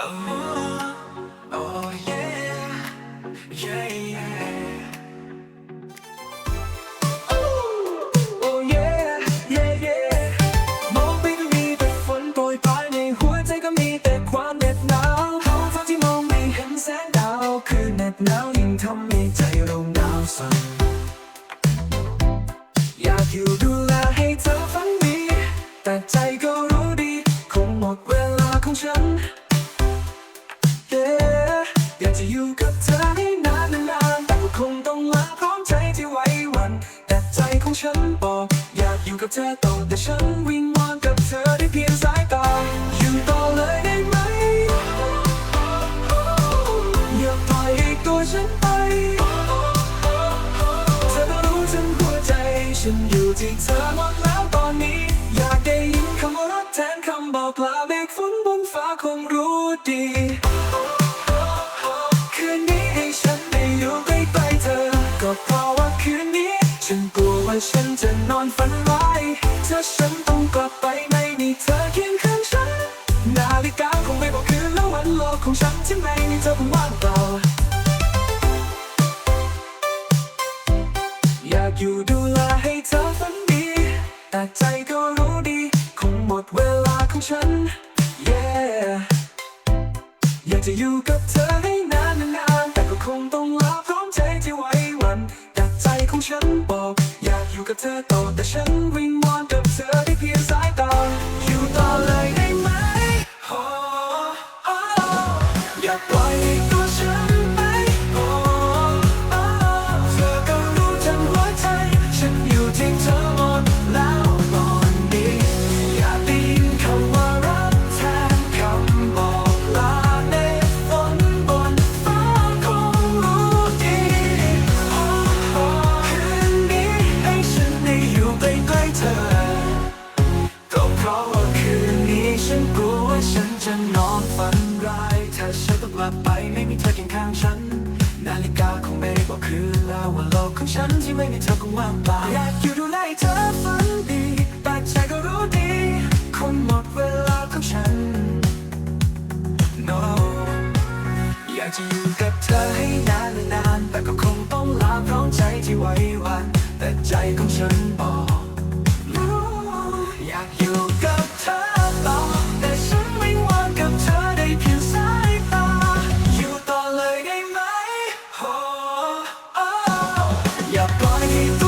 Oh, อยู่กับเธอให้นานนานแต่ก็คงต้องลาพร้อมใจที่ไว้วัน แต่ใจของฉันบอกอยากอยู่กับเธอต่อแต่ฉันวิงวอนกับเธอได้เพียงสายตาอยู่ต่อเลยได้ไหมอย่าปล่อยให้ตัวฉันไปเธอก็รู้ถึงหัวใจ ฉันอยู่ที่เธอหมดแล้วตอนนี้ อยากได้ยินคำว่ารักแทนคำบอกลาเมฆฝนบนฟ้าคงรู้ดีาฉันจะนอนฝันร้ายถ้าฉันต้องกลับไปไม่มีเธอเคียงข้างฉัน นาฬิกาคงไม่บอกคืนแล้ววันโลกของฉันที่ไม่มีเธอคงว่างเปล่าอยากอยู่ดูแลให้เธอฝันดี แต่ใจก็รู้ดี คงหมดเวลาของฉัน yeah อยากจะอยู่กับเธอให้นานนานแต่ก็คงต้องลาพร้อมใจที่ไว้วันแต่ใจของฉันบอก อยู่กับเธอต่อแต่ฉันวิงวอนกับเธอได้เพียงสายตาอยู่ต่อเลยได้ไหม oh, oh, อย่าปล่อยให้ ของฉันที่ไม่มีเธอคงว่างเปล่าอยากอยู่ดูแลเธอฝันดีแต่ใจก็รู้ดีคงหมดเวลาของฉัน no อยากจะ You.